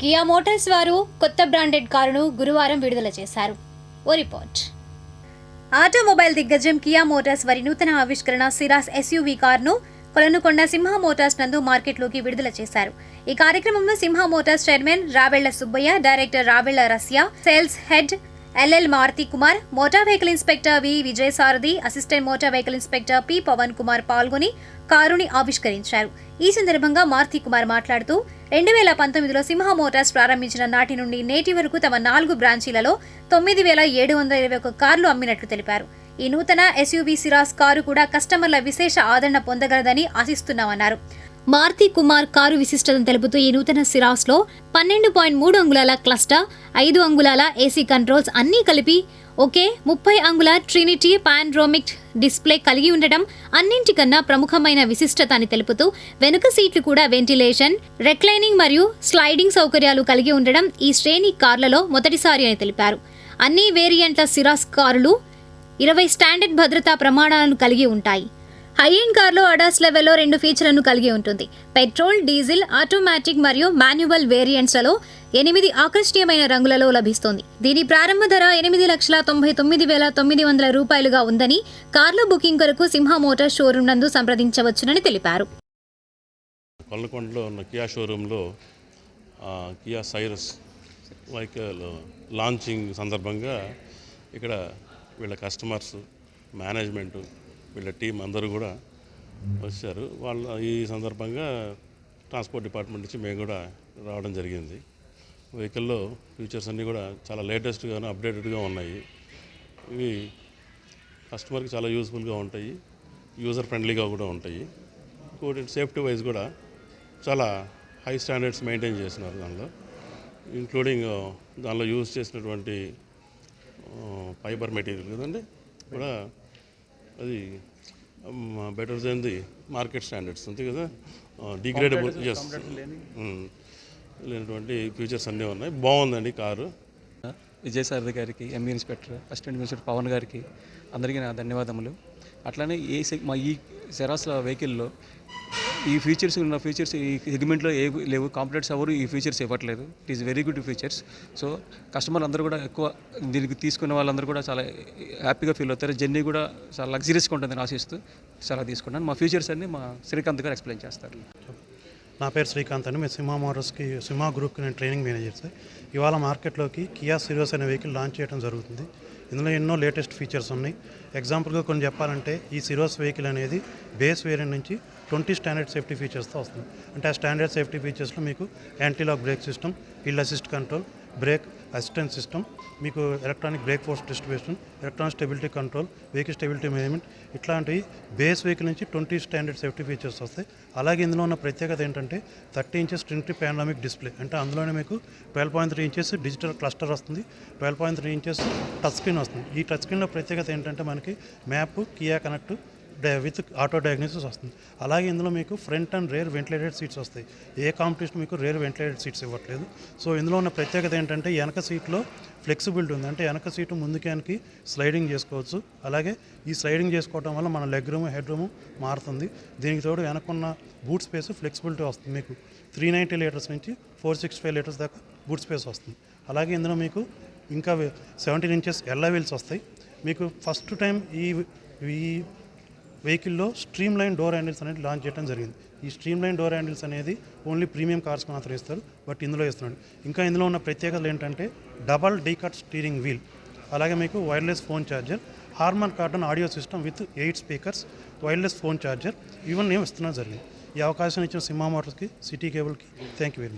Kia Motors వారు కొత్త branded కారును గురువారం విడుదల చేశారు. ఓ రిపోర్ట్. ఆటోమొబైల్ దిగ్గజం కియా మోటార్స్ వారి నూతన ఆవిష్కరణ సిరాస్ ఎస్యూవీ కారును కొలనుకొండ సింహ మోటార్స్ నందు మార్కెట్లోకి విడుదల చేశారు. ఈ కార్యక్రమంలో Simha Motors chairman Rabella Subbaiah director Rabella Russia sales head LL Maruthi Kumar motor vehicle inspector V Vijayasarathi assistant motor vehicle inspector P Pavan Kumar పాల్గొని కారుని ఆవిష్కరించారు. ఈ సందర్భంగా మారుతి కుమార్ మాట్లాడుతూ రెండు వేల పంతొమ్మిదిలో సింహ మోటార్స్ ప్రారంభించిన నాటి నుండి నేటి వరకు తమ నాలుగు బ్రాంచీలలో తొమ్మిది వేల ఏడు వందల ఇరవై ఒక కార్లు అమ్మినట్లు తెలిపారు. ఈ నూతన ఎస్యూవీ సిరాస్ కారు కూడా కస్టమర్ల విశేష ఆదరణ పొందగలదని ఆశిస్తున్నామన్నారు. మారుతి కుమార్ కారు విశిష్టతను తెలుపుతూ ఈ నూతన సిరాస్లో పన్నెండు పాయింట్ మూడు అంగుళాల క్లస్టర్ ఐదు అంగుళాల ఏసీ కంట్రోల్స్ అన్నీ కలిపి ఒకే ముప్పై అంగుళ ట్రినిటీ పాండ్రోమిక్ డిస్ప్లే కలిగి ఉండటం అన్నింటికన్నా ప్రముఖమైన విశిష్టత అని తెలుపుతూ వెనుక సీట్లు కూడా వెంటిలేషన్ రెక్లైనింగ్ మరియు స్లైడింగ్ సౌకర్యాలు కలిగి ఉండడం ఈ శ్రేణి కార్లలో మొదటిసారి అని తెలిపారు. అన్ని వేరియంట్ల సిరాస్ కారులు ఇరవై స్టాండర్డ్ భద్రతా ప్రమాణాలను కలిగి ఉంటాయి. హై ఎండ్ కార్లో అడాస్ లెవెల్లో రెండు ఫీచర్లను కలిగి ఉంటుంది. పెట్రోల్ డీజిల్ ఆటోమేటిక్ మరియు మాన్యువల్ వేరియంట్స్లలో ఎనిమిది ఆకర్షణీయమైన రంగులలో లభిస్తుంది. దీని ప్రారంభ ధర ఎనిమిది లక్షల తొంభై తొమ్మిది వేల తొమ్మిది వందల రూపాయలుగా ఉందని కార్ల బుకింగ్ కొరకు సింహ మోటార్ షోరూం నందు సంప్రదించవచ్చునని తెలిపారు. ఉన్న కియా షోరూంలో కియా సైరస్ వెహికల్ లాంచింగ్ సందర్భంగా ఇక్కడ వీళ్ళ కస్టమర్స్ మేనేజ్మెంటు వీళ్ళ టీం అందరూ కూడా వచ్చారు. వాళ్ళ ఈ సందర్భంగా ట్రాన్స్పోర్ట్ డిపార్ట్మెంట్ నుంచి మేము కూడా రావడం జరిగింది. వెహికల్లో ఫీచర్స్ అన్నీ కూడా చాలా లేటెస్ట్గాను అప్డేటెడ్గా ఉన్నాయి. ఇవి కస్టమర్కి చాలా యూస్ఫుల్గా ఉంటాయి యూజర్ ఫ్రెండ్లీగా కూడా ఉంటాయి. ఇంకోటి సేఫ్టీ వైజ్ కూడా చాలా హై స్టాండర్డ్స్ మెయింటైన్ చేస్తున్నారు దానిలో. ఇంక్లూడింగ్ దానిలో యూజ్ చేసినటువంటి ఫైబర్ మెటీరియల్ కదండి కూడా అది better than the market standards అంతే కదా? డిగ్రేడబుల్ ఎస్ లేనటువంటి ఫీచర్స్ అన్నీ ఉన్నాయి. బాగుందండి కారు. విజయసారథి గారికి ME inspector assistant inspector Pavan గారికి అందరికీ నా ధన్యవాదములు. అట్లానే ఈ సెగ్- మా ఈ సెరాస్ వెహికల్లో ఈ ఫీచర్స్ ఉన్న ఫీచర్స్ ఈ సెగ్మెంట్లో ఏ లేవు కాంప్లెట్స్ ఎవరు ఈ ఫీచర్స్ ఇవ్వట్లేదు. It is very good features so customer అందరూ కూడా ఎక్కువ దీనికి తీసుకున్న వాళ్ళందరూ కూడా చాలా హ్యాపీగా ఫీల్ అవుతారు. జర్నీ కూడా చాలా లగ్జరీస్గా ఉంటుందని ఆశిస్తూ చాలా తీసుకున్నాను. మా ఫీచర్స్ అన్ని మా శ్రీకాంత్ గారు ఎక్స్ప్లెయిన్ చేస్తారు. నా పేరు శ్రీకాంత్ అని మేము సినిమా మోటార్స్కి సినిమా గ్రూప్కి నేను ట్రైనింగ్ మేనేజర్ సార్. ఇవాళ మార్కెట్లోకి కియా సిరోస్ అనే వెహికల్ లాంచ్ చేయడం జరుగుతుంది. ఇందులో ఎన్నో లేటెస్ట్ ఫీచర్స్ ఉన్నాయి. ఎగ్జాంపుల్గా కొన్ని చెప్పాలంటే ఈ సిరోస్ వెహికల్ అనేది బేస్ వేరియంట్ నుంచి ట్వంటీ స్టాండర్డ్ సేఫ్టీ ఫీచర్స్తో వస్తుంది. అంటే ఆ స్టాండర్డ్ సేఫ్టీ ఫీచర్స్లో మీకు antilock brake system hill assist control brake assistant system మీకు electronic brake force distribution electronic stability control vehicle stability management ఇట్లాంటివి బేస్ వెహికల్ నుంచి ట్వంటీ స్టాండర్డ్ సేఫ్టీ ఫీచర్స్ వస్తాయి. అలాగే ఇందులో ఉన్న ప్రత్యేకత ఏంటంటే thirty inches trinity panoramic display అంటే అందులోనే మీకు twelve point three inches digital cluster వస్తుంది. Twelve point three inches touch screen వస్తుంది. ఈ టచ్ స్క్రీన్లో ప్రత్యేకత ఏంటంటే మనకి map Kia connect with auto diagnosis వస్తుంది. అలాగే ఇందులో మీకు front and rear ventilated seats వస్తాయి. ఏ కాంపిటీషన్ మీకు రేర్ వెంటిలేటెడ్ సీట్స్ ఇవ్వట్లేదు. సో ఇందులో ఉన్న ప్రత్యేకత ఏంటంటే వెనక సీట్లో ఫ్లెక్సిబిలిటీ ఉంది. అంటే వెనక సీటు ముందుకి స్లైడింగ్ చేసుకోవచ్చు. అలాగే ఈ స్లైడింగ్ చేసుకోవడం వల్ల మన లెగ్ రూమ్ హెడ్ రూమ్ మారుతుంది. దీనికి తోడు వెనకున్న బూట్ స్పేస్ ఫ్లెక్సిబిలిటీ వస్తుంది మీకు. త్రీ నైంటీ లీటర్స్ నుంచి ఫోర్ సిక్స్ ఫైవ్ లీటర్స్ దాకా బూట్ స్పేస్ వస్తుంది. అలాగే ఇందులో మీకు ఇంకా సెవెంటీన్ ఇంచెస్ ఎల్లా వీల్స్ వస్తాయి. మీకు ఫస్ట్ టైం ఈ ఈ వెహికల్లో స్ట్రీమ్ లైన్ డోర్ హ్యాండిల్స్ అనేది లాంచ్ చేయడం జరిగింది. ఈ స్ట్రీమ్ లైన్ డోర్ హ్యాండిల్స్ అనేది ఓన్లీ ప్రీమియం కార్స్ మాత్రం ఇస్తారు బట్ ఇందులో ఇస్తున్నాడు ఇంకా ఇందులో ఉన్న ప్రత్యేకతలు ఏంటంటే డబల్ డీకట్ స్టీరింగ్ వీల్ అలాగే మీకు wireless phone charger Harman Kardon audio system with eight speakers wireless phone charger ఇవన్నీ ఇస్తున్నా జరిగింది. ఈ అవకాశం ఇచ్చిన సింహా మోటార్స్కి సిటీ కేబుల్కి థ్యాంక్ యూ వెరీ మచ్.